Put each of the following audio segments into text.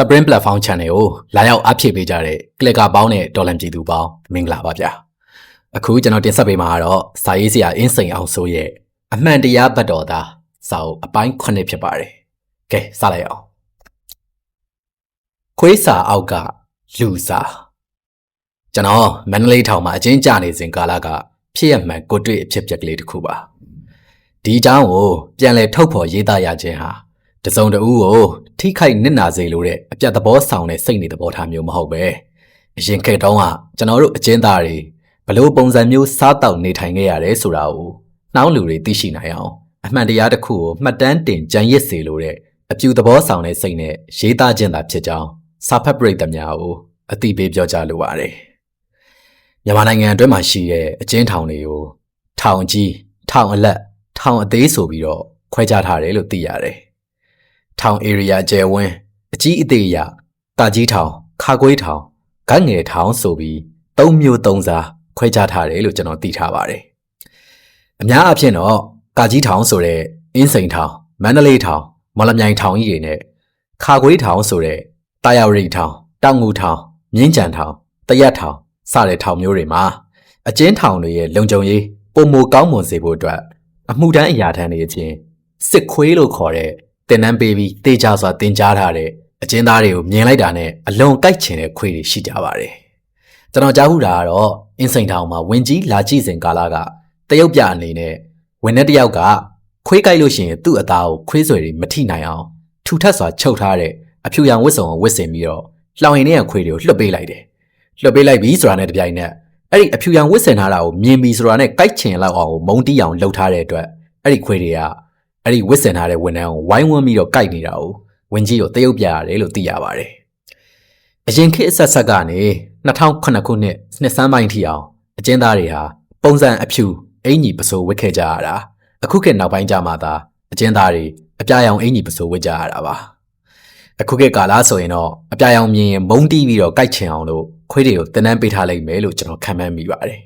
Spring Platform Channel ကိုလာရောက်အားဖြည့်ပေးကြတဲ့ clicker ပေါင်းနဲ့ဒေါ်လာပြည်သူပေါင်းမင်္ဂလာပါဗျာအခုကျွန်တော်တင်ဆက်ပေးမှာကတော့စာရေးဆရာအင်းစိန်အောင်ဆိုရဲ့အမှန်တရားဘတ်တော်သားစာအုပ်အပိုင်း9ဖြစ်ပါတယ်ကဲစလိုက်အောင်ခွေးစာအောက်ကလူစာကျွန်တော်မန္တလေးထောင်မှာအချင်းကြနေစဉ်ကာလကဖြစ်ရမှန်ကိုတွေ့အဖြစ်ပြက်ကလေးတစ်ခုပါဒီအကြောင်းကိုပြန်လည်ထုတ်ဖော်ရေးသားရခြင်းဟာ တစုံတဦးကိုထိခိုက်နစ်နာစေလိုတဲ့အပြတ်သဘောဆောင်တဲ့စိတ်နေသဘောထားမျိုးမဟုတ်ပဲအရင်ခေတ်တုန်းကကျွန်တော်တို့အကျဉ်းသားတွေဘလို့ပုံစံမျိုးစားတောက်နေထိုင်ခဲ့ရတယ်ဆိုတာကိုနှောင်းလူတွေသိရှိနိုင်အောင်အမှန်တရားတစ်ခုကိုမှတ်တမ်းတင်ကြံရစ်စေလိုတဲ့အပြူသဘောဆောင်တဲ့စိတ်နဲ့ရေးသားခြင်းသာဖြစ်ကြောင်းစာဖတ်ပရိသတ်များကိုအသိပေးပြောကြားလိုပါတယ်မြန်မာနိုင်ငံအတွင်းမှာရှိတဲ့အကျဉ်းထောင်တွေကိုထောင်ကြီးထောင်အလက်ထောင်အသေးဆိုပြီးတော့ခွဲခြားထားတယ်လို့သိရတယ် ထောင် area ကျယ်ဝန်းအကြီးအသေးရတာကြီးထောင်ခါကွေးထောင်ဂတ်ငယ်ထောင်ဆိုပြီးသုံးမျိုးသုံးစားခွဲခြားထားတယ်လို့ကျွန်တော်သိထားပါတယ်အများအဖြစ်တော့ကာကြီးထောင်ဆိုတဲ့အင်းစိန်ထောင်မန္တလေးထောင်မော်လမြိုင်ထောင်ကြီးတွေနဲ့ခါကွေးထောင်ဆိုတဲ့တာယာရီထောင်တောင်ငူထောင်မြင်းကြံထောင်တရက်ထောင်စတဲ့ထောင်မျိုးတွေမှာအကျဉ်းထောင်တွေရဲ့လုံခြုံရေးပုံမကောင်းမွန်စေဖို့အတွက်အမှုတန်းအရာထမ်းတွေအချင်းစစ်ခွေးလို့ခေါ်တဲ့ တင်နန်းပေးပြီးတေချာစွာတင်ကြားထားတဲ့အကျဉ်းသားတွေကိုမြင်လိုက်တာနဲ့အလွန်ကြိုက်ချင်တဲ့ခွေတွေရှိကြပါတယ်။ကျွန်တော်ကြားဘူးတာကတော့အင်းစိန်ထောင်မှာဝင်ကြီးလာကြည့်စဉ်ကာလကတရုတ်ပြအနေနဲ့ဝင်တဲ့တယောက်ကခွေးကြိုက်လို့ရှိရင်သူ့အသားကိုခွေးဆွဲတွေမထိနိုင်အောင်ထူထပ်စွာချုပ်ထားတဲ့အဖြူရောင်ဝတ်စုံကိုဝတ်ဆင်ပြီးတော့လှောင်ရင်တဲ့ခွေတွေကိုလွှတ်ပေးလိုက်တယ်။လွှတ်ပေးလိုက်ပြီဆိုတာနဲ့တပြိုင်နက်အဲ့ဒီအဖြူရောင်ဝတ်ဆင်ထားတာကိုမြင်ပြီဆိုတာနဲ့ကြိုက်ချင်လောက်အောင်မုံတီးအောင်လှုပ်ထားတဲ့အတွက်အဲ့ဒီခွေတွေက အဲ့ဒီဝစ်စင်ထားတဲ့ဝန်ထမ်းကိုဝိုင်းဝန်းပြီးတော့ကြိုက်နေတာကိုဝင်ကြီးကိုတရုပ်ပြရတယ်လို့သိရပါတယ်။အရင်ခေတ်အဆက်ဆက်ကနေ2009ခုနှစ်နှစ်ဆန်းပိုင်းထိအောင်အကျဉ်းသားတွေဟာပုံစံအဖြူအင်ကြီးပစိုးဝတ်ခဲ့ကြရတာအခုခေတ်နောက်ပိုင်းကျမှသာအကျဉ်းသားတွေအပြာရောင်အင်ကြီးပစိုးဝတ်ကြရတာပါ။အခုခေတ်ကာလဆိုရင်တော့အပြာရောင်မြင်ရင်မုံတီးပြီးတော့ကြိုက်ချင်အောင်လို့ခွေးတွေကိုတင်နန်းပေးထားလိုက်မယ်လို့ကျွန်တော်ခံမှန်းမိပါတယ်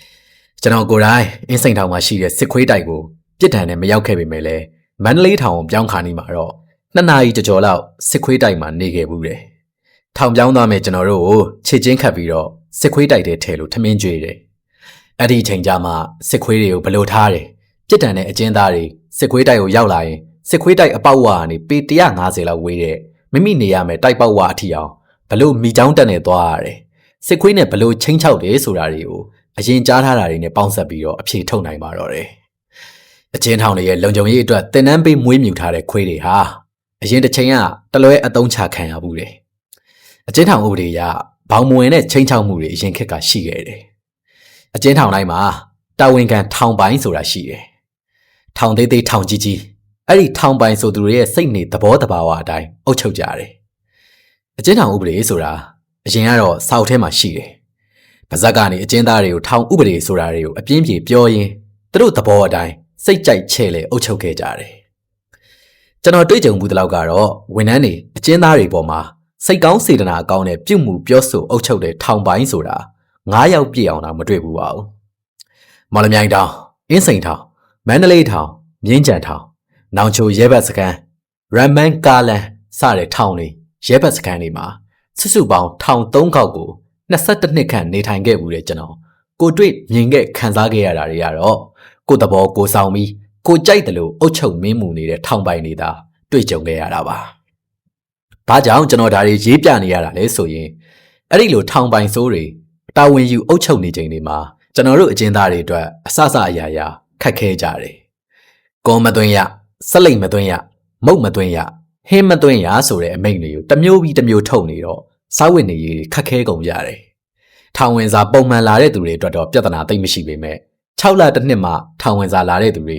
။ကျွန်တော်ကိုယ်တိုင်အင်းစိန်ထောင်မှာရှိတဲ့စစ်ခွေးတိုက်ကို ပြစ်ဒဏ်နဲ့မရောက်ခဲ့ပေမဲ့လည်းမန္တလေးထောင်ကိုပြောင်းခါနေမှာတော့နှစ်နာရီကြော်ကြော်လောက်စစ်ခွေးတိုက်မှာနေခဲ့ဘူးတယ်။ထောင်ပြောင်းသွားမယ်ကျွန်တော်တို့ကိုခြေချင်းခတ်ပြီးတော့စစ်ခွေးတိုက်တဲ့ထဲလို့ထမင်းကျွေးတယ်။အဲ့ဒီအချိန်ကျမှစစ်ခွေးတွေကိုဘလို့ထားတယ်။ပြစ်ဒဏ်နဲ့အကျဉ်းသားတွေစစ်ခွေးတိုက်ကိုရောက်လာရင်စစ်ခွေးတိုက်အပေါက်ဝါကနေပေ150လောက်ဝေးတဲ့မိမိနေရမယ်တိုက်ပေါက်ဝါအထိအောင်ဘလို့မိချောင်းတက်နေသွားရတယ်။စစ်ခွေးနဲ့ဘလို့ချင်းချောက်တယ်ဆိုတာတွေကိုအရင်ကြားထားတာတွေနဲ့ပေါင်းဆက်ပြီးတော့အဖြေထုတ်နိုင်ပါတော့တယ်။ အချင်းထောင်တွေရဲ့လုံခြုံရေးအတွက်တင်နန်းပေးမွေးမြူထားတဲ့ခွေးတွေဟာအရင်တစ်ချိန်ကတလွဲအတုံးချခံရဘူးတယ်။အချင်းထောင်ဥပဒေအရဘောင်မဝင်တဲ့ချိန်ချောက်မှုတွေအရင်ခေတ်ကရှိခဲ့တယ်။အချင်းထောင်တိုင်းမှာတာဝန်ခံထောင်ပိုင်းဆိုတာရှိတယ်။ထောင်သေးသေးထောင်ကြီးကြီးအဲ့ဒီထောင်ပိုင်းဆိုသူတွေရဲ့စိတ်နေသဘောတဘာဝအတိုင်းအုပ်ချုပ်ကြတယ်။အချင်းထောင်ဥပဒေဆိုတာအရင်ကတော့စောက်ထဲမှာရှိတယ်။ပါဇက်ကနေအချင်းသားတွေကိုထောင်ဥပဒေဆိုတာတွေကိုအပြင်းပြေပြောရင်းသူတို့သဘောအတိုင်း စိတ်ကြိုက်ချဲ့လေအုပ်ချုပ်ခဲ့ကြတယ်။ကျွန်တော်တွေ့ကြုံမှုတလောက်ကတော့ဝန်ထမ်းတွေအကျဉ်းသားတွေပေါ်မှာစိတ်ကောင်းစေတနာကောင်းတဲ့ပြုမှုပြောဆိုအုပ်ချုပ်တဲ့ထောင်ပိုင်းဆိုတာ9ယောက်ပြည့်အောင်တော့မတွေ့ဘူးပါဘူး။မော်လမြိုင်တောင်အင်းစိန်ထောင်မန္တလေးထောင်မြင်းကြံထောင်နောင်ချိုရဲဘတ်စကန်ရမ်မန်ကာလန်စတဲ့ထောင်တွေရဲဘတ်စကန်တွေမှာစုစုပေါင်းထောင်3ခေါက်ကို22နှစ်ခန့်နေထိုင်ခဲ့မှုတဲ့ကျွန်တော်ကိုတွေ့မြင်ခဲ့ခံစားခဲ့ရတာတွေကတော့ ကိုတဘောကိုဆောင်ပြီးကိုကြိုက်တယ်လို့အုတ်ချုပ်မင်းမှုနေတဲ့ထောင်ပိုင်နေသားတွေ့ကြုံခဲ့ရတာပါ။ဘာကြောင့်ကျွန်တော်ဒါတွေရေးပြနေရတာလဲဆိုရင်အဲ့ဒီလိုထောင်ပိုင်ဆိုးတွေတာဝန်ယူအုတ်ချုပ်နေချိန်တွေမှာကျွန်တော်တို့အကျဉ်းသားတွေအတွက်အဆအဆအရာရာခက်ခဲကြတယ်။ကောမသွင်းရဆက်လိတ်မသွင်းရမုတ်မသွင်းရဟင်းမသွင်းရဆိုတဲ့အမိန့်တွေကိုတစ်မျိုးပြီးတစ်မျိုးထုတ်နေတော့စားဝတ်နေရေးခက်ခဲကုန်ကြတယ်။ထောင်ဝင်စာပုံမှန်လာတဲ့သူတွေအတွက်တော့ပြဿနာသိမ့်မရှိပေမဲ့ 6လတစ်နှစ်မှထောင်ဝင်စာလာတဲ့သူတွေ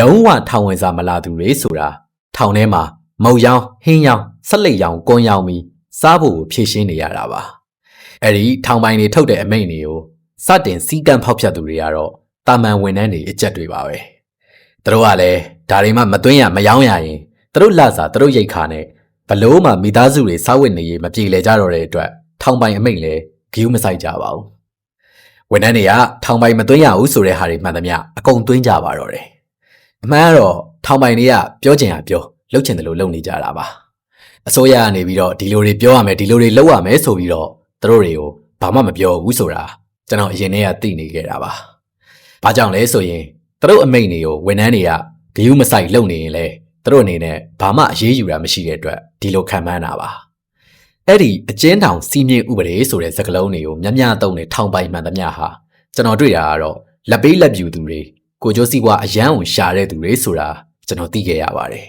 လုံးဝထောင်ဝင်စာမလာသူတွေဆိုတာထောင်ထဲမှာမုံရောင်ဟင်းရောင်ဆက်လက်ရောင်ကွန်းရောင်ပြီးစားဖို့ကိုဖြည့်ရှင်းနေရတာပါအဲ့ဒီထောင်ပိုင်တွေထုတ်တဲ့အမိန့်တွေကိုစတင်စီကံဖောက်ဖျက်သူတွေကတော့တာမန်ဝန်ထမ်းတွေအကြက်တွေပါပဲသူတို့ကလည်းဒါတွေမှမသွင်းရမယောင်းရရင်သူတို့လစာသူတို့ရိတ်ခါနဲ့ဘလို့မှမိသားစုတွေစားဝတ်နေရေးမပြေလည်ကြတော့တဲ့အတွက်ထောင်ပိုင်အမိန့်လည်းဂီးမဆိုင်ကြပါဘူး ဝန်ထမ်းတွေကထောင်ပိုင်မသွင်းရဘူးဆိုတဲ့ဟာတွေမှန်သမျှအကုန်သွင်းကြပါတော့တယ်အမှန်ကတော့ထောင်ပိုင်တွေကပြောချင်တာပြောလုပ်ချင်တယ်လို့လုပ်နေကြတာပါအစိုးရကနေပြီးတော့ဒီလိုတွေပြောရမယ်ဒီလိုတွေလုပ်ရမယ်ဆိုပြီးတော့သူတို့တွေကိုဘာမှမပြောဘူးဆိုတာကျွန်တော်အရင်တည်းကသိနေခဲ့တာပါ။ဘာကြောင့်လဲဆိုရင်သူတို့အမိန့်တွေကိုဝန်ထမ်းတွေကဂယုမဆိုင်လုပ်နေရင်လေသူတို့အနေနဲ့ဘာမှအရေးယူတာမရှိတဲ့အတွက်ဒီလိုခံမှန်းတာပါ။ အဲ့ဒီအကျဉ်းထောင်စီမင်းဥပဒေဆိုတဲ့စကားလုံးတွေကိုမြတ်များသုံးတဲ့ထောင်ပိုင်မှန်သမျှဟာကျွန်တော်တွေ့တာကတော့လက်ပေးလက်ပြူသူတွေကိုကျိုးစီးပွားအယမ်းကိုရှာတဲ့သူတွေဆိုတာကျွန်တော်သိခဲ့ရပါတယ်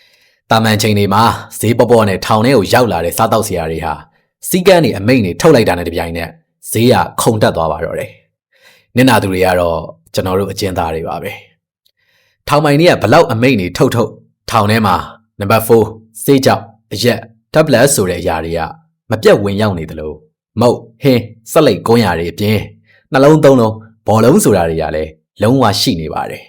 ။တာမန်ချိန်တွေမှာဈေးပေါပေါနဲ့ထောင်ထဲကိုရောက်လာတဲ့စားတောက်ဆရာတွေဟာစီကန်းတွေအမိန့်တွေထုတ်လိုက်တာနဲ့တပြိုင်နက်ဈေးကခုန်တက်သွားပါတော့တယ်။နင်နာသူတွေကတော့ကျွန်တော်တို့အကျဉ်းသားတွေပါပဲ။ထောင်ပိုင်တွေကဘလောက်အမိန့်တွေထုတ်ထုတ်ထောင်ထဲမှာနံပါတ်4စေးကြောက်အရက် tablet ဆိုတဲ့အရာတွေကမပြတ်ဝင်ရောက်နေတယ်လို့မုတ်ဟင်းဆက်လိုက်ကုန်းရာတွေအပြင်နှလုံးသုံးလုံးဘောလုံးဆိုတာတွေကလည်းလုံးဝရှိနေပါတယ်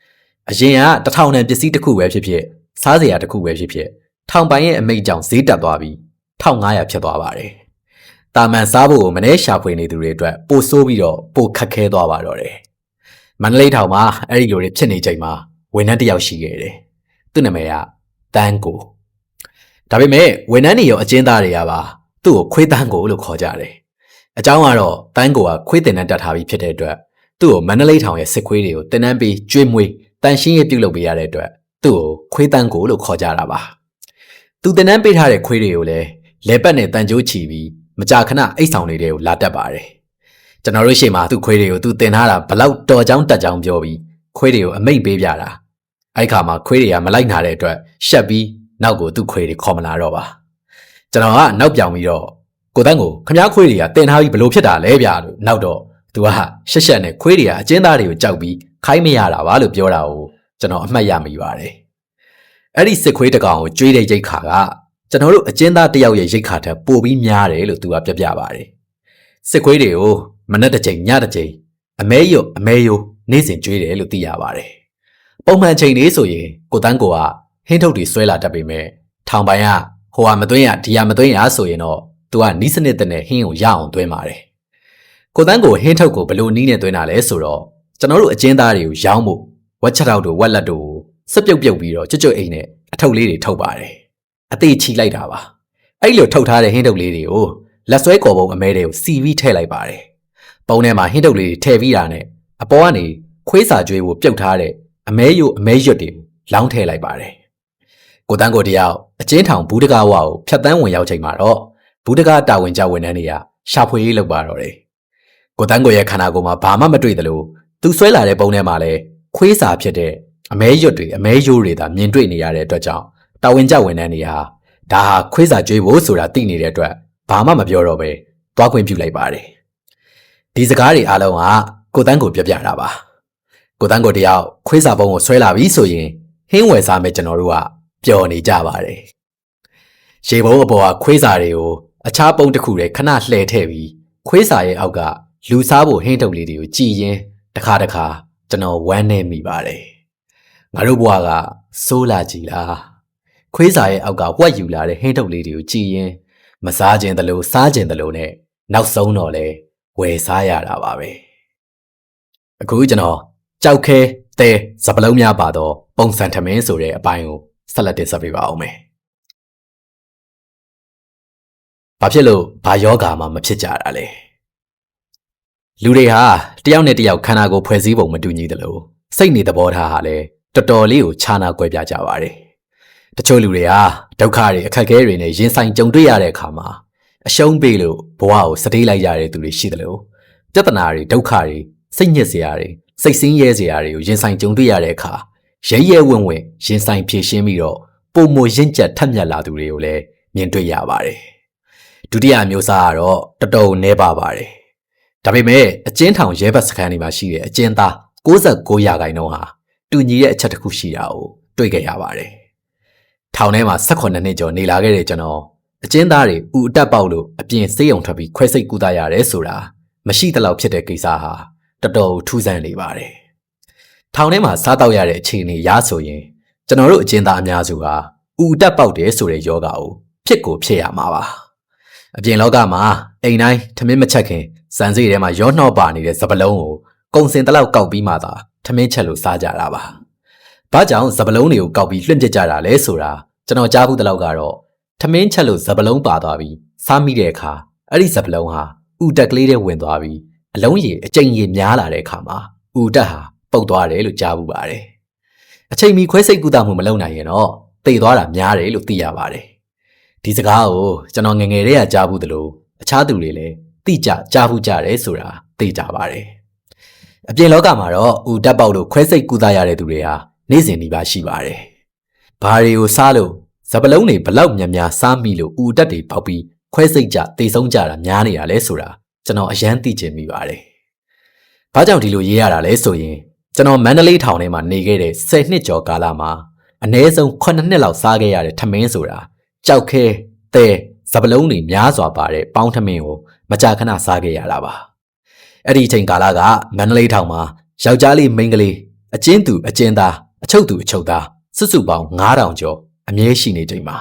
။အရင်ကတထောင်တန်ပစ္စည်းတစ်ခုပဲဖြစ်ဖြစ်စားစရာတစ်ခုပဲဖြစ်ဖြစ်ထောင်ပိုင်ရဲ့အမိတ်ကြောင့်ဈေးတက်သွားပြီး1500ဖြစ်သွားပါတယ်။တာမန်စားဖို့ကိုမနှဲရှာဖွေနေသူတွေအတွက်ပိုဆိုးပြီးတော့ပိုခက်ခဲသွားပါတော့တယ်။မန္တလေးထောင်မှာအဲ့ဒီလိုတွေဖြစ်နေချိန်မှာဝန်ထမ်းတစ်ယောက်ရှိခဲ့တယ်။သူ့နာမည်ကတန်းကို။ ဒါပေမဲ့ဝန်ထမ်းတွေရောအကျဉ်းသားတွေကပါသူ့ကိုခွေးတန်းကိုလို့ခေါ်ကြတယ်။အကြောင်းကတော့တန်းကိုကခွေးတင်တန်းတက်ထားပြီးဖြစ်တဲ့အတွက်သူ့ကိုမန္တလေးထောင်ရဲ့စစ်ခွေးတွေကိုတင်တန်းပြီးကျွေးမွေးတန်ရှင်းရေးပြုတ်လုပ်ပေးရတဲ့အတွက်သူ့ကိုခွေးတန်းကိုလို့ခေါ်ကြတာပါ။သူတင်တန်းပေးထားတဲ့ခွေးတွေကိုလည်းလဲပတ်နဲ့တန်ကြိုးချီပြီးမကြာခဏအိတ်ဆောင်တွေကိုလာတက်ပါတယ်။ကျွန်တော်တို့ရှေ့မှာသူ့ခွေးတွေကိုသူတင်ထားတာဘလောက်တော်ကြောင်းတက်ကြောင်းပြောပြီးခွေးတွေကိုအမိတ်ပေးပြတာ။အဲ့ခါမှာခွေးတွေကမလိုက်နာတဲ့အတွက်ရှက်ပြီး နောက်ကိုသူ့ခွေးတွေခေါ်မလာတော့ပါ။ကျွန်တော်ကနောက်ပြောင်ပြီးတော့ကိုတန်းကိုခမားခွေးတွေကတင်ထားပြီးဘလို့ဖြစ်တာလဲဗျာလို့နောက်တော့သူကရှက်ရှက်နဲ့ခွေးတွေကအကျဉ်းသားတွေကိုကြောက်ပြီးခိုင်းမရတာပါလို့ပြောတာကိုကျွန်တော်အမှတ်ရမိပါတယ်။အဲ့ဒီစစ်ခွေးတကောင်ကိုကြွေးတဲ့ရိတ်ခါကကျွန်တော်တို့အကျဉ်းသားတယောက်ရဲ့ရိတ်ခါထက်ပိုပြီးများတယ်လို့သူကပြပြပါတယ်။စစ်ခွေးတွေကိုမနေ့တစ်ချိန်ညတစ်ချိန်အမဲရွတ်အမဲယိုနေ့စဉ်ကြွေးတယ်လို့သိရပါတယ်။ပုံမှန်ချိန်လေးဆိုရင်ကိုတန်းကိုက ဟင်းထုတ်တွေဆွဲလာတတ်ပေမဲ့ထောင်ပိုင်ကဟိုဟာမသွင်းရဒီဟာမသွင်းရဆိုရင်တော့သူကနီးစနစ်တဲ့နဲ့ဟင်းကိုရအောင်သွင်းပါတယ်။ကိုတန်းကိုဟင်းထုတ်ကိုဘလို့နီးနဲ့သွင်းတာလဲဆိုတော့ကျွန်တော်တို့အကျဉ်းသားတွေကိုရောင်းဖို့ဝက်ချက်တောက်တို့ဝက်လက်တို့စက်ပြုတ်ပြုတ်ပြီးတော့ကြွကြွအိမ်နဲ့အထုပ်လေးတွေထုတ်ပါတယ်။အသေးချီလိုက်တာပါ။အဲ့လိုထုတ်ထားတဲ့ဟင်းထုတ်လေးတွေကိုလက်ဆွဲကော်ပုံအမဲတွေကိုစီပြီးထည့်လိုက်ပါတယ်။ပုံထဲမှာဟင်းထုတ်လေးတွေထည့်ပြီးတာနဲ့အပေါ်ကနေခွေးစာကျွေးကိုပြုတ်ထားတဲ့အမဲယိုအမဲရွတ်တွေကိုလောင်းထည့်လိုက်ပါတယ်။ ကိုတန်းကိုတယောက်အကျဉ်းထောင်ဘူးတကားဝါကိုဖြတ်တန်းဝင်ရောက်ချိန်မှာတော့ဘူးတကားတာဝန်ကျဝန်ထမ်းတွေကရှာဖွေရေးလုပ်ပါတော့တယ်။ကိုတန်းကိုရဲ့ခန္ဓာကိုယ်မှာဘာမှမတွေ့သလိုသူဆွဲလာတဲ့ပုံထဲမှာလည်းခွေးစာဖြစ်တဲ့အမဲရွတ်တွေအမဲယိုးတွေသာမြင်တွေ့နေရတဲ့အတွက်ကြောင့်တာဝန်ကျဝန်ထမ်းတွေဟာဒါဟာခွေးစာကြွေးဖို့ဆိုတာသိနေတဲ့အတွက်ဘာမှမပြောတော့ပဲသွားခွင့်ပြုလိုက်ပါတယ်။ဒီစကားတွေအားလုံးကကိုတန်းကိုပြောပြတာပါ။ကိုတန်းကိုတယောက်ခွေးစာပုံကိုဆွဲလာပြီဆိုရင်ဟင်းဝယ်စားမဲ့ကျွန်တော်တို့က ပျော်နေကြပါတယ်။ရေဘုံအပေါ်ကခွေးစာတွေကိုအခြားပုံတစ်ခုတည်းခဏလှည့်ထည့်ပြီးခွေးစာရဲ့အောက်ကလူစားဖို့ဟင်းတုပ်လေးတွေကိုကြည်ရင်တစ်ခါတစ်ခါကျွန်တော်ဝမ်းနေမိပါတယ်ငါတို့ဘဝကစိုးလာကြည်လားခွေးစာရဲ့အောက်ကဝက်ယူလာတဲ့ဟင်းထုတ်လေးတွေကိုကြည်ရင်မစားခြင်းတလို့စားခြင်းတလို့နဲ့နောက်ဆုံးတော့လဲဝယ်စားရတာပါပဲအခုကျွန်တော်ကြောက်ခဲတဲစပလုံးများပါတော့ပုံစံထမင်းဆိုတဲ့အပိုင်းကို ဆက်လက်တင်ဆက်ပေးပါအောင်မယ်ဘာဖြစ်လို့ဘာယောဂါမှမဖြစ်ကြတာလဲလူတွေဟာတယောက်နဲ့တယောက်ခန္ဓာကိုယ်ဖွဲ့စည်းပုံမတူညီသလိုစိတ်နေသဘောထားဟာလည်းတော်တော်လေးကိုခြားနာကွဲပြားကြပါတယ်။တချို့လူတွေဟာဒုက္ခတွေအခက်အခဲတွေနဲ့ရင်ဆိုင်ကြုံတွေ့ရတဲ့အခါမှာအရှုံးပေးလို့ဘဝကိုစတေးလိုက်ရတဲ့သူတွေရှိသလိုပြဿနာတွေဒုက္ခတွေစိတ်ညစ်စရာတွေစိတ်ဆင်းရဲစရာတွေကိုရင်ဆိုင်ကြုံတွေ့ရတဲ့အခါ ရဲရဲဝံ့ဝံ့ရင်ဆိုင်ဖြေရှင်းပြီးတော့ပုံမရင့်ကျက်ထက်မြက်လာသူတွေကိုလည်းမြင်တွေ့ရပါတယ်။ဒုတိယမျိုးစားကတော့တော်တော်နှဲပါပါတယ်။ဒါပေမဲ့အကျဉ်းထောင်ရဲဘတ်စခန်းတွေမှာရှိတဲ့အကျဉ်းသား69ရာခိုင်နှုန်းဟာတူညီတဲ့အချက်တစ်ခုရှိတာကိုတွေ့ကြရပါတယ်။ထောင်ထဲမှာ18နှစ်ကျော်နေလာခဲ့တဲ့ကျွန်တော်အကျဉ်းသားတွေဥအတက်ပေါက်လို့အပြင်စေးရုံထွက်ပြီးခွဲစိတ်ကူတာရတယ်ဆိုတာမရှိသလောက်ဖြစ်တဲ့ကိစ္စဟာတော်တော်ထူးဆန်းနေပါတယ်။ ထောင်ထဲမှာစားတော့ရတဲ့အခြေအနေရဆိုရင်ကျွန်တော်တို့အကျဉ်းသားအများစုဟာဥအတက်ပေါက်တယ်ဆိုတဲ့ယောဂါကိုဖြစ်ကိုဖြစ်ရမှာပါ။အပြင်လောကမှာအိမ်တိုင်းထမင်းမချက်ခင်စံစီထဲမှာရောနှော့ပါနေတဲ့စပလုံးကိုကုံစင်တလောက်ကောက်ပြီးမှသာထမင်းချက်လို့စားကြတာပါ။ဘာကြောင့်စပလုံးတွေကိုကောက်ပြီးလွှင့်ပစ်ကြတာလဲဆိုတာကျွန်တော်ကြားဘူးတလောက်ကတော့ထမင်းချက်လို့ဇပလုံးပါသွားပြီးစားမိတဲ့အခါအဲ့ဒီဇပလုံးဟာဥတက်ကလေးတွေဝင်သွားပြီးအလုံးရည်အကျိန်ရည်များလာတဲ့အခါမှာဥတက်ဟာ ပုတ်သွားတယ်လို့ကြားဘူးပါတယ်အချိန်မီခွဲစိတ်ကူတာမှုမလုပ်နိုင်ရင်တော့သေသွားတာများတယ်လို့သိရပါတယ်ဒီစကားကိုကျွန်တော်ငယ်ငယ်တည်းကကြားဘူးသလိုအခြားသူတွေလည်းသိကြကြားဘူးကြတယ်ဆိုတာသိကြပါတယ်အပြင်လောကမှာတော့ဥတက်ပေါက်လို့ခွဲစိတ်ကူတာရတဲ့သူတွေဟာနေ့စဉ်ဒီပါရှိပါတယ်ဘာတွေကိုစားလို့ဇပလုံးတွေဘလောက်များများစားမိလို့ဥတက်တွေပေါက်ပြီးခွဲစိတ်ကြတိတ်ဆုံးကြတာများနေတာလဲဆိုတာကျွန်တော်အယမ်းသိချင်မိပါတယ်။ဘာကြောင့်ဒီလိုရေးရတာလဲဆိုရင် ကျွန်တော်မန္တလေးထောင်ထဲမှာနေခဲ့တဲ့10နှစ်ကျော်ကာလမှာအနည်းဆုံး9နှစ်လောက်စားခဲ့ရတဲ့ထမင်းဆိုတာကြောက်ခဲတဲဇပလုံးတွေများစွာပါတဲ့ပေါင်းထမင်းကိုမကြာခဏစားခဲ့ရတာပါ။အဲ့ဒီအချိန်ကာလကမန္တလေးထောင်မှာယောက်ျားလေးမိန်းကလေးအကျဉ်းသူအကျဉ်းသားအချုပ်သူအချုပ်သားစုစုပေါင်း9000ကျော်အမြဲရှိနေချိန်မှာ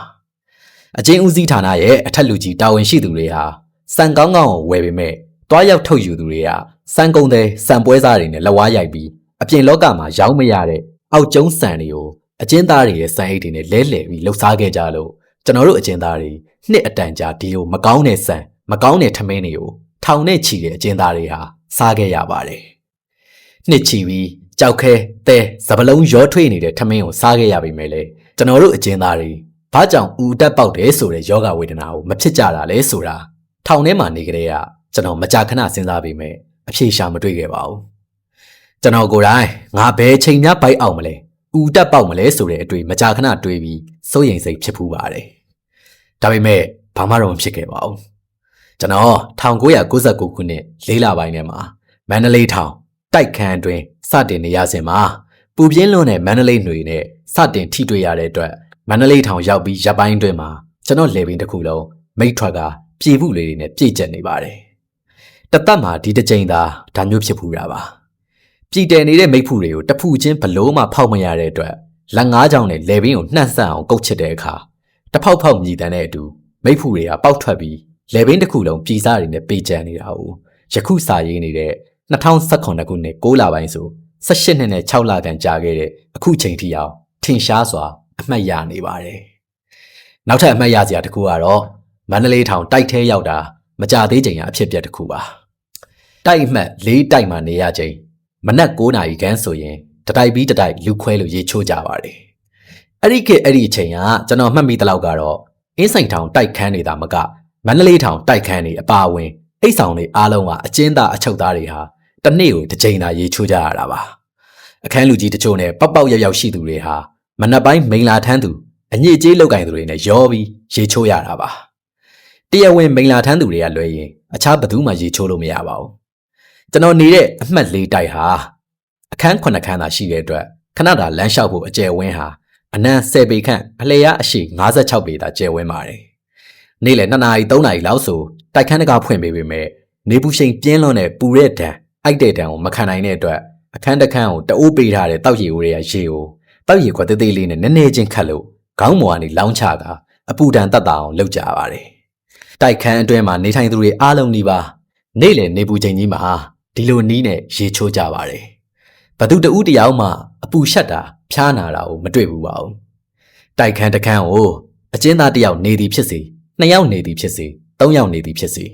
အချင်းဦးစီးဌာနရဲ့အထက်လူကြီးတာဝန်ရှိသူတွေဟာစံကောင်းကောင်းကိုဝယ်ပေမဲ့တွားရောက်ထုတ်ယူသူတွေကစံကုန်တဲ့စံပွဲစားတွေနဲ့လက်ဝါးရိုက်ပြီး အပြင်လောကမှာရောင်းမရတဲ့အောက်ကျုံးစံတွေကိုအကျဉ်းသားတွေရဲ့စံအိတ်တွေနဲ့လဲလှယ်ပြီးလှုပ်ရှားခဲ့ကြလို့ကျွန်တော်တို့အကျဉ်းသားတွေနှစ်အတန်ကြာဒီလိုမကောင်းတဲ့စံမကောင်းတဲ့ထမင်းတွေကိုထောင်နဲ့ချီတဲ့အကျဉ်းသားတွေဟာစားခဲ့ရပါတယ်နှစ်ချီပြီးကြောက်ခဲတဲစပလုံးရောထွေးနေတဲ့ထမင်းကိုစားခဲ့ရပြီမဲ့လေကျွန်တော်တို့အကျဉ်းသားတွေဘာကြောင့်ဦးတက်ပေါက်တယ်ဆိုတဲ့ယောဂဝေဒနာကိုမဖြစ်ကြတာလဲဆိုတာထောင်ထဲမှာနေကြတဲ့ကကျွန်တော်မကြာခဏစဉ်းစားပြီးမဲ့အဖြေရှာမတွေ့ခဲ့ပါဘူး ကျွန်တော်ကိုယ်တိုင်ငါဘယ်ချိန်များဘိုက်အောင်မလဲဦးတက်ပေါက်မလဲဆိုတဲ့အတွေ့မကြာခဏတွေးပြီးစိုးရိမ်စိတ်ဖြစ်ဖူးပါတယ်ဒါပေမဲ့ဘာမှတော့မဖြစ်ခဲ့ပါဘူးကျွန်တော်1999ခုနှစ်လေးလပိုင်းထဲမှာမန္တလေးထောင်တိုက်ခန်းအတွင်းစတင်နေရစဉ်မှာပူပြင်းလွန်းတဲ့မန္တလေးຫນွေနဲ့စတင်ထိတွေ့ရတဲ့အတွက်မန္တလေးထောင်ရောက်ပြီးရပ်ပိုင်းအတွင်းမှာကျွန်တော်လေပင်တစ်ခုလုံးမိတ်ထွက်ကပြေဘူးလေးတွေနဲ့ပြည့်ကျက်နေပါတယ်။တသက်မှာဒီတစ်ချိန်သာဒါမျိုးဖြစ်ဖူးတာပါ။ ပြည်တယ်နေတဲ့မိတ်ဖူတွေကိုတဖူချင်းဘလို့မှဖောက်မရတဲ့အတွက်လက်ငါးချောင်းနဲ့လေပင်ကိုနှံ့ဆန့်အောင်ကုတ်ချစ်တဲ့အခါတဖောက်ဖောက်မြည်တမ်းတဲ့အတူမိတ်ဖူတွေကပေါက်ထွက်ပြီးလေပင်တစ်ခုလုံးပြည်စားတွေနဲ့ပေကြံနေတာကိုယခုစာရေးနေတဲ့2019ခုနှစ်6လပိုင်းဆို18နှစ်နဲ့6လခန့်ကြာခဲ့တဲ့အခုချိန်ထိအောင်ထင်ရှားစွာအမှတ်ရနေပါတယ်။နောက်ထပ်အမှတ်ရစရာတစ်ခုကတော့မန္တလေးထောင်တိုက်ထဲရောက်တာမကြသေးချိန်ကအဖြစ်အပျက်တစ်ခုပါ။တိုက်အမှတ်၄တိုက်မှနေရချိန် မနက်9နာရီခန့်ဆိုရင်တတိုက်ပြီးတတိုက်လူခွဲလို့ရေချိုးကြပါတယ်။အဲ့ဒီခေတ်အဲ့ဒီအချိန်ကကျွန်တော်မှတ်မိသလောက်ကတော့အင်းစိန်ထောင်တိုက်ခန်းနေတာမကမန္တလေးထောင်တိုက်ခန်းနေအပါအဝင်အိတ်ဆောင်တွေအားလုံးကအကျဉ်းသားအချုပ်သားတွေဟာတနေ့ကိုတစ်ချိန်သာရေချိုးကြရတာပါ။အခန်းလူကြီးတချို့နဲ့ပောက်ပောက်ရောက်ရောက်ရှိသူတွေဟာမနက်ပိုင်းမိန်လာထမ်းသူအညစ်အကြေးလောက်ကင်သူတွေနဲ့ရောပြီးရေချိုးရတာပါတရားဝင်မိန်လာထမ်းသူတွေကလွဲရင်အခြားဘသူမှရေချိုးလို့မရပါဘူး ကျွန်တော်နေတဲ့အမှတ်၄တိုက်ဟာအခန်း9ခန်းသာရှိတဲ့အတွက်ခဏတာလမ်းလျှောက်ဖို့အကျယ်ဝင်းဟာအနံ10ပေခန့်အလျားအရှိ56ပေသာကျယ်ဝင်းပါတယ်နေ့လယ်2နာရီ3နာရီလောက်ဆိုတိုက်ခန်းတကားဖွင့်ပေးပေမဲ့နေပူရှိန်ပြင်းလွန်းတဲ့ပူတဲ့တံအိုက်တဲ့တံကိုမခံနိုင်တဲ့အတွက်အခန်းတစ်ခန်းကိုတအိုးပေးထားတဲ့တောက်ရီဝတွေကရေကိုတောက်ရီခွက်သေးသေးလေးနဲ့နည်းနည်းချင်းခတ်လို့ခေါင်းပေါ်ကနေလောင်းချတာအပူဒဏ်တက်တာအောင်လုပ်ကြပါတယ်။တိုက်ခန်းအတွင်းမှာနေထိုင်သူတွေအားလုံးဒီပါနေ့လည်နေပူချိန်ကြီးမှာ ဒီလိုနီးနဲ့ရေချိုးကြပါတယ်။ဘသူတဦးတယောက်မှအပူရှက်တာဖျားနာတာကိုမတွေ့ဘူးပါဘူး။တိုက်ခန်းတစ်ခန်းကိုအကျဉ်းသားတယောက်နေသည်ဖြစ်စေနှစ်ယောက်နေသည်ဖြစ်စေသုံးယောက်နေသည်ဖြစ်စေ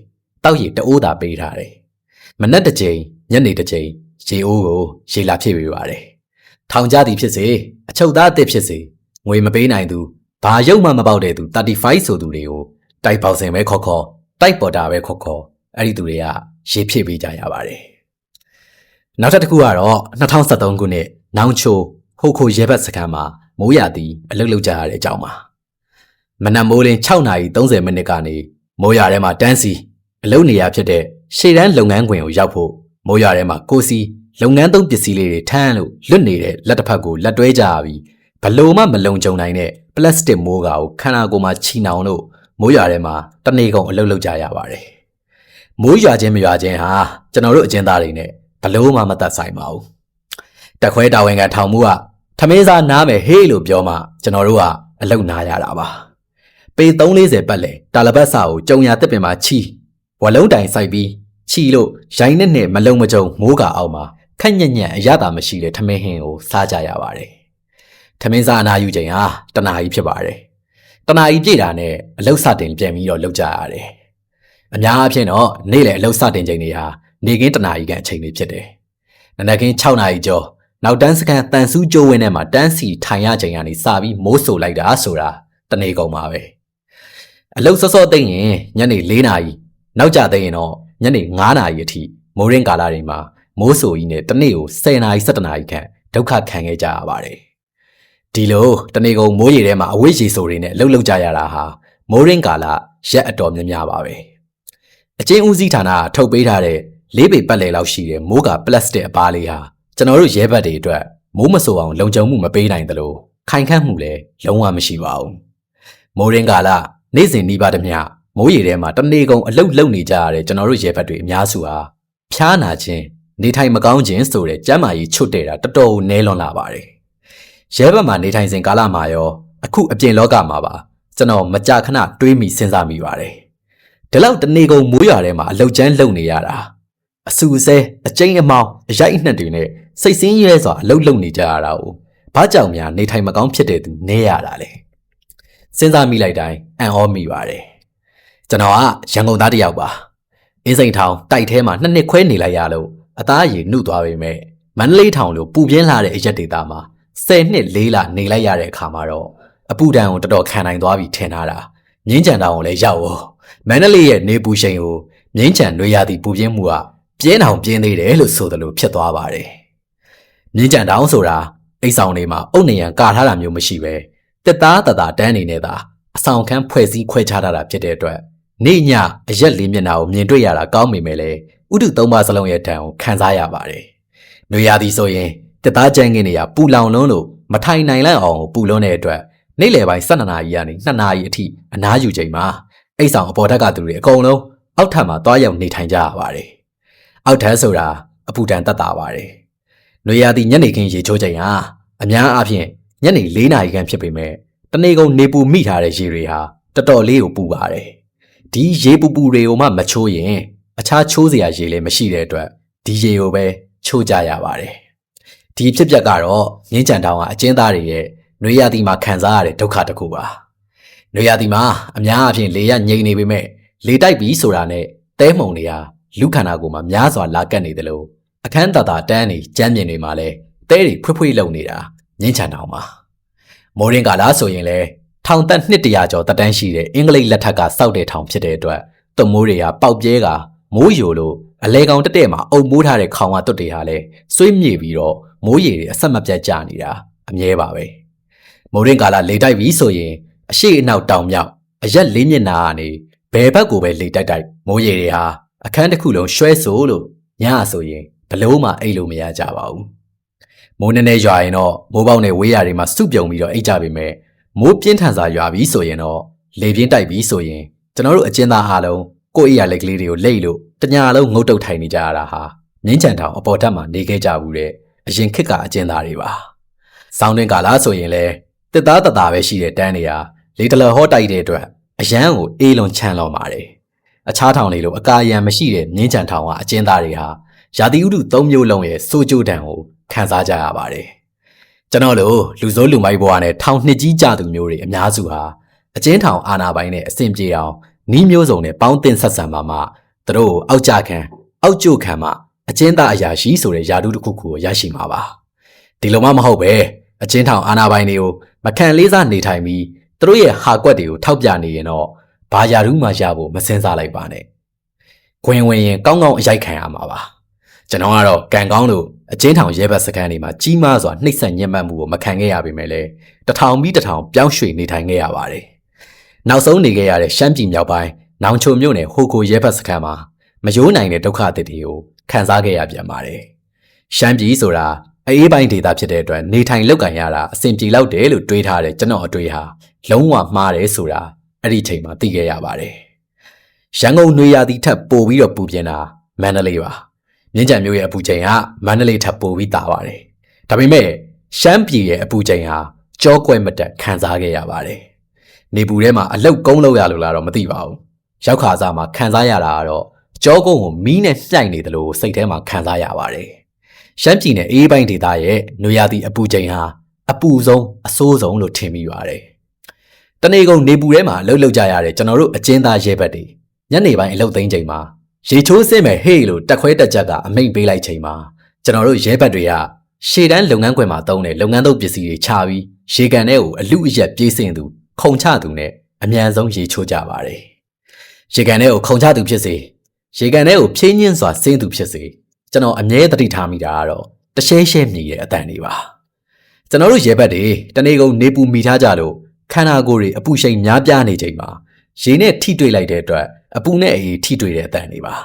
တောက်ရီတအိုးသာပေးထားတယ်။မနက်တစ်ချိန်ညနေတစ်ချိန်ရေအိုးကိုရေလာဖြစ်ပေးပါတယ်။ထောင်ကြသည်ဖြစ်စေအချုပ်သားအစ်စ်ဖြစ်စေငွေမပေးနိုင်သူဘာရုပ်မှမပေါက်တဲ့သူ35ဆိုသူတွေကိုတိုက်ပေါက်စင်ပဲခေါ်ခေါ်တိုက်ပေါ်တာပဲခေါ်ခေါ်အဲ့ဒီသူတွေက ရေဖြစ်ပေးကြရပါတယ်။နောက်ထပ်တစ်ခုကတော့2013ခုနှစ်နောင်ချိုဟိုခိုရဲဘက်စခန်းမှာမိုးရသည်အလုတ်လုကြရတဲ့အကြောင်းပါ။မနက်မိုးလင်း6:30မိနစ်ကနေမိုးရထဲမှာတန်းစီအလုတ်နေရဖြစ်တဲ့ရှေ့တန်းလုပ်ငန်းခွင်ကိုရောက်ဖို့မိုးရထဲမှာကိုစီလုပ်ငန်းသုံးပစ္စည်းလေးတွေထမ်းလို့လွတ်နေတဲ့လက်တစ်ဖက်ကိုလက်တွဲကြရပြီးဘလို့မှမလုံခြုံနိုင်တဲ့ပလတ်စတစ်မိုးကာကိုခန္ဓာကိုယ်မှာချီနှောင်လို့မိုးရွာထဲမှာတနေကုန်အလုပ်လုပ်ကြရပါတယ်။ မိုးရွာခြင်းမရွာခြင်းဟာကျွန်တော်တို့အကျဉ်းသားတွေနဲ့ဘလို့မှမသက်ဆိုင်ပါဘူး။တက်ခွဲတာဝန်ခံထောင်မှုကထမင်းစားနားမယ်ဟေးလို့ပြောမှကျွန်တော်တို့ကအလုပ်နားရတာပါ။ပေ340ပတ်လေတာလပတ်စာကိုကြုံရတစ်ပင်မှာချီဝလုံးတိုင်စိုက်ပြီးချီလို့ရိုင်းနဲ့နဲ့မလုံမကြုံမိုးကာအောက်မှာခက်ညက်ညက်အရသာမရှိတဲ့ထမင်းဟင်းကိုစားကြရပါတယ်။ထမင်းစားအနာယူချိန်ဟာတနာကြီးဖြစ်ပါတယ်။တနာကြီးပြည့်တာနဲ့အလုတ်စတင်ပြန်ပြီးတော့လောက်ကြရတယ် အများအားဖြင့်တော့နေ့လယ်အလုတ်စတင်ချိန်တွေဟာနေကင်းတနာကြီးကန်အချိန်တွေဖြစ်တယ်နနက်ခင်း6နာရီကျော်နောက်တန်းစကန်တန်ဆူးကျိုးဝင်းထဲမှာတန်းစီထိုင်ရချိန်ကနေစပြီးမိုးဆူလိုက်တာဆိုတာတနေကုန်ပါပဲအလုတ်စောစောသိမ့်ရင်ညနေ4နာရီနောက်ကြသိရင်တော့ညနေ9နာရီအထိမိုးရင်းကာလတွေမှာမိုးဆူကြီးနဲ့တနေ့ကို10နာရီ17နာရီခန့်ဒုက္ခခံခဲ့ကြရပါတယ်ဒီလိုတနေကုန်မိုးရေထဲမှာအဝိရေဆိုတွေနဲ့လှုပ်လှုပ်ကြရတာဟာမိုးရင်းကာလရက်အတော်များများပါပဲ အချင်းဦးစီးဌာနကထုတ်ပေးထားတဲ့လေးပေပတ်လည်လောက်ရှိတဲ့မိုးကပလတ်စတစ်အပါးလေးဟာကျွန်တော်တို့ရဲဘက်တွေအတွက်မိုးမဆိုးအောင်လုံခြုံမှုမပေးနိုင်သလိုခိုင်ခန့်မှုလည်းလုံးဝမရှိပါဘူးမိုးရင်းကာလနေ့စဉ်နှီးပါသမျှမိုးရေထဲမှာတနေကုန်အလုတ်လုံနေကြရတဲ့ကျွန်တော်တို့ရဲဘက်တွေအများစုဟာဖျားနာခြင်းနေထိုင်မကောင်းခြင်းဆိုတဲ့ကျန်းမာရေးချွတ်တဲ့တာတော်တော်နည်းလွန်လာပါတယ်ရဲဘက်မှာနေထိုင်စဉ်ကာလမှာရောအခုအပြင်လောကမှာပါကျွန်တော်မကြာခဏတွေးမိစဉ်းစားမိပါတယ် ဒီလောက်တနေကုန်မိုးရွာထဲမှာအလုတ်ကျန်းလုံနေရတာအဆူဆဲအကျိန်းအမောင်းအရိုက်အနှက်တွေနဲ့စိတ်ဆင်းရဲစွာအလုတ်လုံနေကြရတာကိုဘာကြောင့်များနေထိုင်မကောင်းဖြစ်တဲ့သူနေရတာလဲစဉ်းစားမိလိုက်တိုင်းအံ့ဩမိပါတယ်ကျွန်တော်ကရန်ကုန်သားတစ်ယောက်ပါအင်းစိန်ထောင်တိုက်ထဲမှာနှစ်နှစ်ခွဲနေလိုက်ရလို့အသားအရည်နှုတ်သွားပေမဲ့မန္တလေးထောင်လိုပူပြင်းလာတဲ့အရက်ဒေတာမှာ10နှစ်၄လနေလိုက်ရတဲ့အခါမှာတော့အပူဒဏ်ကိုတော်တော်ခံနိုင်သွားပြီထင်ထားတာငင်းကြံတောင်ကိုလည်းရောက်ရော မန္တလေးရဲ့နေပူရှိန်ကိုငင်းကြံတွေရသည့်ပူပြင်းမှုကပြင်းအောင်ပြင်းသေးတယ်လို့ဆိုသလိုဖြစ်သွားပါတယ်ငင်းကြံတောင်ဆိုတာအိတ်ဆောင်တွေမှာအုတ်နေရန်ကာထားတာမျိုးမရှိပဲတက်သားတသားတန်းနေနဲ့သာအဆောင်ခန်းဖွဲ့စည်းခွဲခြားထားတာဖြစ်တဲ့အတွက်နေညအရက်လေးမျက်နှာကိုမြင်တွေ့ရတာကောင်းမိမယ်လေဥဒုသုံးပါးစလုံးရဲ့တန်ကိုခံစားရပါတယ်။နေရာသည်ဆိုရင်တက်သားကျန်းကင်းနေရပူလောင်လုံးလို့မထိုင်နိုင်လောက်အောင်ပူလွန်းတဲ့အတွက်နေ့လယ်ပိုင်း12နာရီကနေ2နာရီအထိအနားယူချိန်မှာ အိတ်ဆောင်အပေါ်ထက်ကသူတွေအကုန်လုံးအောက်ထပ်မှာတွားရောက်နေထိုင်ကြရပါတယ်။အောက်ထပ်ဆိုတာအပူဒဏ်တက်တာပါတယ်။နေရာသည်ညနေခင်းရေချိုးချိန်ဟာအများအားဖြင့်ညနေ4နာရီခန့်ဖြစ်ပေမဲ့တနေ့ကုန်နေပူမိထားတဲ့ရေတွေဟာတော်တော်လေးကိုပူပါတယ်။ဒီရေပူပူတွေကိုမှမချိုးရင်အခြားချိုးစရာရေလည်းမရှိတဲ့အတွက်ဒီရေကိုပဲချိုးကြရပါတယ်။ဒီဖြစ်ပျက်ကတော့ငင်းကြံတောင်ကအကျဉ်းသားတွေရဲ့နွေရာသီမှာခံစားရတဲ့ဒုက္ခတစ်ခုပါ။ နွေရာသီမှာအများအားဖြင့်လေရငြိမ်နေပေမဲ့လေတိုက်ပြီးဆိုတာနဲ့တဲမှုန်တွေဟာလူခန္ဓာကိုယ်မှာများစွာလာကတ်နေတယ်လို့အခန်းတတာတန်းနေကြမ်းမြင်တွေမှာလဲတဲတွေဖွေးဖွေးလုံနေတာငင်းချန်တောင်ပါ။မိုးရင်ကာလာဆိုရင်လဲထောင်သက်နှစ်တရာကျော်တက်တန်းရှိတဲ့အင်္ဂလိပ်လက်ထက်ကစောက်တဲ့ထောင်ဖြစ်တဲ့အတွက်သွမိုးတွေကပေါက်ပြဲကမိုးယိုလို့အလဲကောင်တက်တဲ့မှာအုံမိုးထားတဲ့ခေါင်ကတွတ်တွေဟာလည်းဆွေးမြေပြီးတော့မိုးရေတွေအဆက်မပြတ်ကျနေတာအမြဲပါပဲမိုးရင်ကာလလေတိုက်ပြီးဆိုရင် အရှိအနောက်တောင်မြောက်အရက်လေးမျက်နှာကနေဘယ်ဘက်ကိုပဲလေတိုက်တိုက်မိုးရေတွေဟာအခန်းတစ်ခုလုံးရွှဲဆိုလို့ညဆိုရင်ဘလို့မှအိတ်လို့မရကြပါဘူးမိုးနည်းနည်းရွာရင်တော့မိုးပေါက်နဲ့ဝေးရတွေမှာစုပြုံပြီးတော့အိတ်ကြပေမဲ့မိုးပြင်းထန်စွာရွာပြီးဆိုရင်တော့လေပြင်းတိုက်ပြီးဆိုရင်ကျွန်တော်တို့အကျဉ်းသားအားလုံးကိုယ့်အိယာလက်ကလေးတွေကိုလိတ်လို့တညာလုံးငုတ်တုတ်ထိုင်နေကြရတာဟာငင်းချန်တောင်အပေါ်ထက်မှာနေခဲ့ကြဘူးတဲ့အရင်ခေတ်ကအကျဉ်းသားတွေပါ။ဆောင်းတွင်ကာလဆိုရင်လည်းတစ်သားတသားပဲရှိတဲ့တန်းတွေဟာ လေတလဟောတိုက်တဲ့အတွက်အရန်ကိုအေးလွန်ချမ်းလောပါတယ်။အခြားထောင်တွေလိုအကာအယံမရှိတဲ့ငင်းချန်ထောင်ကအကျဉ်းသားတွေဟာရာသီဥတုသုံးမျိုးလုံးရဲ့စိုးကြိုးတံကိုခံစားကြရပါတယ်။ကျွန်တော်တို့လူစိုးလူမိုက်ဘဝနဲ့ထောင်နှစ်ကြီးကြသူမျိုးတွေအများစုဟာအကျဉ်းထောင်အာဏာပိုင်နဲ့အဆင်ပြေအောင်နီးမျိုးစုံနဲ့ပေါင်းတင်ဆက်ဆံပါမှသူတို့အောက်ကြခံအောက်ကျုခံမှအကျဉ်းသားအရာရှိဆိုတဲ့ယာတုတစ်ခုခုကိုရရှိမှာပါဒီလိုမှမဟုတ်ပဲအကျဉ်းထောင်အာဏာပိုင်တွေကိုမခံလေးစားနေထိုင်ပြီး သူတို့ရဲ့ဟာကွက်တွေကိုထောက်ပြနေရင်တော့ဘာယာတုမှရဖို့မစင်စားလိုက်ပါနဲ့ခွင်ဝင်ရင်ကောင်းကောင်းအရိုက်ခံရမှာပါကျွန်တော်ကတော့ကံကောင်းလို့အကျဉ်းထောင်ရဲဘက်စခန်းတွေမှာကြီးမားစွာနှိပ်စက်ညှဉ်းပန်းမှုကိုမခံခဲ့ရပေမဲ့လည်းတထောင်ပြီးတထောင်ပြောင်းရွှေ့နေထိုင်ခဲ့ရပါတယ်နောက်ဆုံးနေခဲ့ရတဲ့ရှမ်းပြည်မြောက်ပိုင်းနောင်ချိုမြို့နယ်ဟိုကိုရဲဘက်စခန်းမှာမယိုးနိုင်တဲ့ဒုက္ခအသစ်တွေကိုခံစားခဲ့ရပြန်ပါတယ်။ရှမ်းပြည်ဆိုတာ အေးပိုင်းဒေသဖြစ်တဲ့အတွက်နေထိုင်လောက်ကန်ရတာအဆင်ပြေလောက်တယ်လို့တွေးထားတဲ့ကျွန်တော်အတွေ့ဟာလုံးဝမှားတယ်ဆိုတာအဲ့ဒီချိန်မှာသိခဲ့ရပါတယ်။ရန်ကုန်နွေရာသီထက်ပိုပြီးတော့ပူပြင်းတာမန္တလေးပါ။မြင်းကြံမြို့ရဲ့အပူချိန်ကမန္တလေးထက်ပိုပြီးတာပါတယ်။ဒါပေမဲ့ရှမ်းပြည်ရဲ့အပူချိန်ဟာကြောကွဲမတက်ခံစားခဲ့ရပါတယ်။နေပူထဲမှာအလုတ်ကုန်းလောက်ရလို့လားတော့မသိပါဘူး။ရောက်ခါစားမှာခံစားရတာကတော့ကြောကုန်းကိုမီးနဲ့ပြိုင်နေတယ်လို့စိတ်ထဲမှာခံစားရပါတယ်။ ရှမ်းပြည်နယ်အေးပိုင်းဒေသရဲ့နွေရာသီအပူချိန်ဟာအပူဆုံးအဆိုးဆုံးလို့ထင်မိပါတယ်တနေကုန်နေပူထဲမှာအလုပ်လုပ်ကြရတဲ့ကျွန်တော်တို့အကျဉ်းသားရဲဘက်တွေညနေပိုင်းအလုပ်သိမ်းချိန်မှာရေချိုးစင်းမဲ့ဟေးလို့တက်ခွဲတက်ချက်ကအမိန့်ပေးလိုက်ချိန်မှာကျွန်တော်တို့ရဲဘက်တွေကရှေ့တန်းလုပ်ငန်းခွင်မှာတုံးတဲ့လုပ်ငန်းသုံးပစ္စည်းတွေချပြီးရေကန်ထဲကိုအလူအရက်ပြေးစင်သူခုံချသူနဲ့အမြန်ဆုံးရေချိုးကြပါတယ်ရေကန်ထဲကိုခုံချသူဖြစ်စေရေကန်ထဲကိုဖြင်းညင်းစွာစင်းသူဖြစ်စေ ကျွန်တော်အမြဲတတိထားမိတာကတော့တရှဲရှဲမြည်တဲ့အတန်တွေပါကျွန်တော်တို့ရဲဘက်တွေတနေ့ကုန်နေပူမိထားကြလို့ခန္ဓာကိုယ်တွေအပူရှိန်များပြားနေချိန်မှာရေနဲ့ထိတွေ့လိုက်တဲ့အတွက်အပူနဲ့အေးထိတွေ့တဲ့အတန်တွေပါ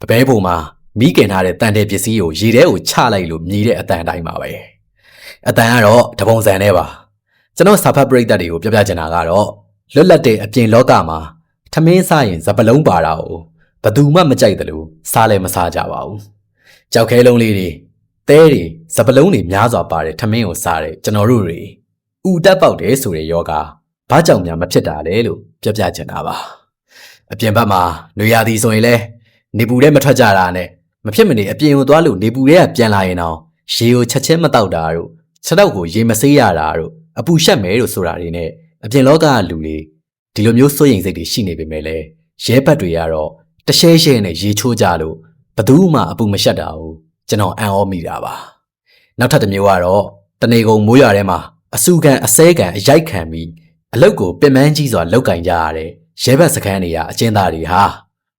ပပဲပုံမှာမိခင်ထားတဲ့တန်တဲ့ပစ္စည်းကိုရေထဲကိုချလိုက်လို့မြည်တဲ့အတန်တိုင်းပါပဲအတန်ကတော့တပုံစံနဲ့ပါကျွန်တော်စာဖတ်ပရိသတ်တွေကိုပြောပြချင်တာကတော့လွတ်လပ်တဲ့အပြင်လောကမှာထမင်းစားရင်ဇပလုံးပါတာကိုဘယ်သူမှမကြိုက်တယ်လို့စားလည်းမစားကြပါဘူး ကြောက်ခဲလုံးလေးတွေတဲတွေစပလုံးတွေများစွာပါတဲ့ထမင်းကိုစားတဲ့ကျွန်တော်တို့တွေဥတက်ပေါက်တယ်ဆိုတဲ့ယောဂဘာကြောင့်များမဖြစ်တာလဲလို့ပြောပြချင်တာပါအပြင်ဘက်မှာနေရာသည်ဆိုရင်လဲနေပူတဲ့မထွက်ကြတာနဲ့မဖြစ်မနေအပြင်ကိုသွားလို့နေပူတဲ့ကပြန်လာရင်တော့ရေကိုချက်ချင်းမတောက်တာတို့ခြေတော့ကိုရေမဆေးရတာတို့အပူရှက်မဲတို့ဆိုတာတွေနဲ့အပြင်လောကကလူတွေဒီလိုမျိုးစိုးရိမ်စိတ်တွေရှိနေပေမဲ့လဲရဲဘက်တွေကတော့တရှဲရှဲနဲ့ရေချိုးကြလို့ဘယ် သူမှအပူမရှက်တာဘူးကျွန်တော်အံ့ဩမိတာပါနောက်ထပ်တစ်မျိုးကတော့တနေကုန်မိုးရွာထဲမှာအဆူခံအစဲခံအရိုက်ခံပြီးအလုတ်ကိုပင်ပန်းကြီးစွာလောက်ကင်ကြရတဲ့ရဲဘက်စခန်းတွေကအကျဉ်းသားတွေဟာ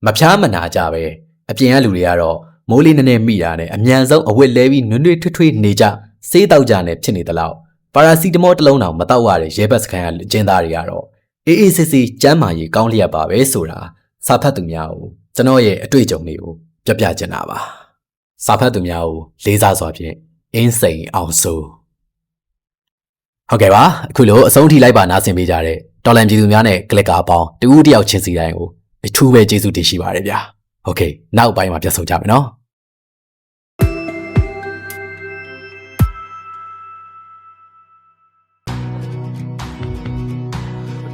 မဖြားမနာကြပဲအပြင်ကလူတွေကတော့မိုးလေးနည်းနည်းမိတာနဲ့အမြန်ဆုံးအဝတ်လဲပြီးနွန်းနွေးထွေးထွေးနေကြစေးတောက်ကြနဲ့ဖြစ်နေသလောက်ပါရာစီတမောတစ်လုံးတောင်မတောက်ရတဲ့ရဲဘက်စခန်းကအကျဉ်းသားတွေကတော့အေးအေးဆေးဆေးကျမ်းမာရေးကောင်းလျက်ပါပဲဆိုတာစာဖတ်သူများကိုကျွန်တော်ရဲ့အတွေ့အကြုံတွေကို ပြောပြချင်တာပါ စာဖတ်သူများကိုလေးစားစွာဖြင့်အင်းစိန်အောင်ဆိုဟုတ်ကဲ့ပါအခုလိုအဆုံးထိလိုက်ပါနားဆင်ပေးကြတဲ့တော်လန်ပြည်သူများနဲ့ကလစ်ကာအပေါင်းတူဦးတယောက်ချင်းစီတိုင်းကိုအထူးပဲကျေးဇူးတင်ရှိပါတယ်ဗျာโอเคနောက်ပိုင်းမှာပြန်ဆုံကြမယ်နော်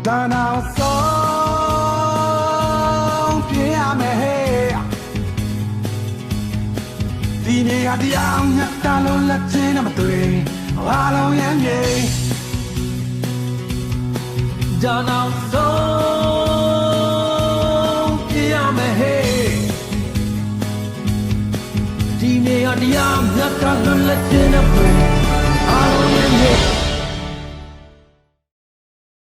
တန်အောင်ဆုံး ု ဒီနေ့ကတရားမြတ်တာလုံးလက်ချင်းနဲ့မတွေ့အားလုံးရမ်းမြေတန်အောင်ဆုံးပြရမယ်ဟဲ့ဒီနေ့ကတရားမြတ်တာလုံးလက်ချင်းနဲ့တွေ့အားလုံးရမ်းမြေ